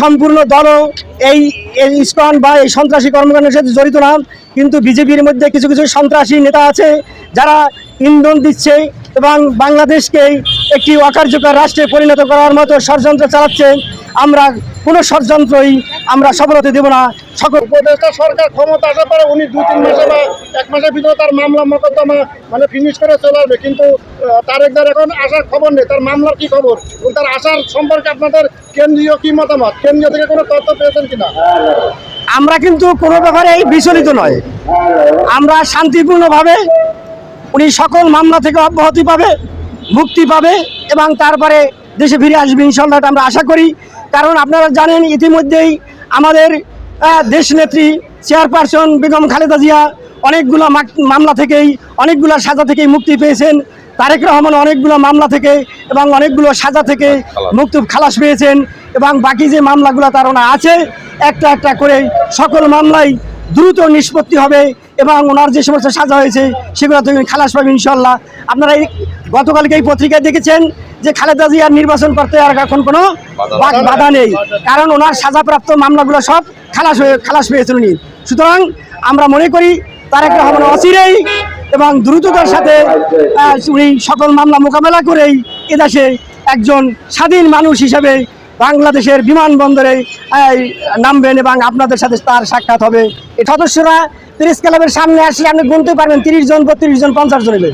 সম্পূর্ণ দলও এই ইস্কন বা এই সন্ত্রাসী কর্মকাণ্ডের সাথে জড়িত না। কিন্তু বিজেপির মধ্যে কিছু কিছু সন্ত্রাসী নেতা আছে যারা ইন্ধন দিচ্ছে এবং বাংলাদেশকে একটি অকার্যকর রাষ্ট্রে পরিণত করার মতো ষড়যন্ত্র চালাচ্ছে। আমরা কোনো ষড়যন্ত্রই আমরা সফল হতে দেব না। সকল উপদেষ্টা সরকার ক্ষমতা আসার পরে উনি দু তিন মাসে বা এক মাসের ভিতরে তার মামলা মোকদ্দমা মানে ফিনিশ করে চলে আসবে। কিন্তু তারেকদার এখন আসার খবর নেই। তার মামলার কি খবর? এবং তার আসার সম্পর্কে আপনাদের কেন্দ্রীয় কি মতামত? কেন্দ্রীয় থেকে কোনো তথ্য পেয়েছেন কিনা? আমরা কিন্তু কোনো ব্যাপারে এই বিচলিত নয়। আমরা শান্তিপূর্ণভাবে উনি সকল মামলা থেকে অব্যাহতি পাবে, মুক্তি পাবে এবং তারপরে দেশে ফিরে আসবে ইনশাল্লাহ আমরা আশা করি। কারণ আপনারা জানেন ইতিমধ্যেই আমাদের দেশনেত্রী চেয়ারপারসন বেগম খালেদা জিয়া অনেকগুলো মামলা থেকেই, অনেকগুলো সাজা থেকেই মুক্তি পেয়েছেন। তারেক রহমান অনেকগুলো মামলা থেকে এবং অনেকগুলো সাজা থেকে মুক্তি খালাস পেয়েছেন এবং বাকি যে মামলাগুলো তার ওনা আছে, একটা একটা করে সকল মামলাই দ্রুত নিষ্পত্তি হবে এবং ওনার যে সমস্ত সাজা হয়েছে সেগুলো থেকে খালাস পাবেন ইনশাল্লাহ আপনারা এই গতকালকে এই পত্রিকায় দেখেছেন যে খালেদা জিয়ার নির্বাচন করতে আর এখন কোনো বাধা নেই। কারণ ওনার সাজাপ্রাপ্ত মামলাগুলো সব খালাস হয়ে খালাস পেয়েছেন উনি। সুতরাং আমরা মনে করি তারেক রহমান অচিরেই এবং দ্রুততার সাথে উনি সকল মামলা মোকাবেলা করেই এদেশে একজন স্বাধীন মানুষ হিসেবে বাংলাদেশের বিমানবন্দরে নামবেন এবং আপনাদের সাথে তার সাক্ষাৎ হবে। এই সদস্যরা প্রেস ক্লাবের সামনে আসলে আপনি গুনতে পারবেন, তিরিশ জন, বত্রিশ জন, পঞ্চাশ জন এলে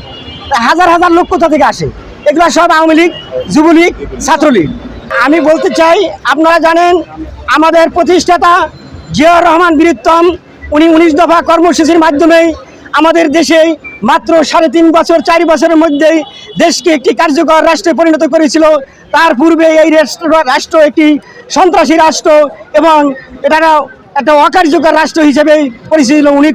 হাজার হাজার লোক কোথা থেকে আসে? এগুলো সব আওয়ামী লীগ, যুবলীগ, ছাত্রলীগ। আমি বলতে চাই, আপনারা জানেন, আমাদের প্রতিষ্ঠাতা জিয়াউর রহমান বীরুত্তম, উনি উনিশ দফা কর্মসূচির মাধ্যমে আমাদের দেশে মাত্র সাড়ে তিন বছর, চারি বছরের মধ্যেই দেশকে একটি কার্যকর রাষ্ট্রে পরিণত করেছিল। তার পূর্বে এই রাষ্ট্র একটি সন্ত্রাসী রাষ্ট্র এবং এটা একটা অকার্যকর রাষ্ট্র হিসেবে পরিচিত উনি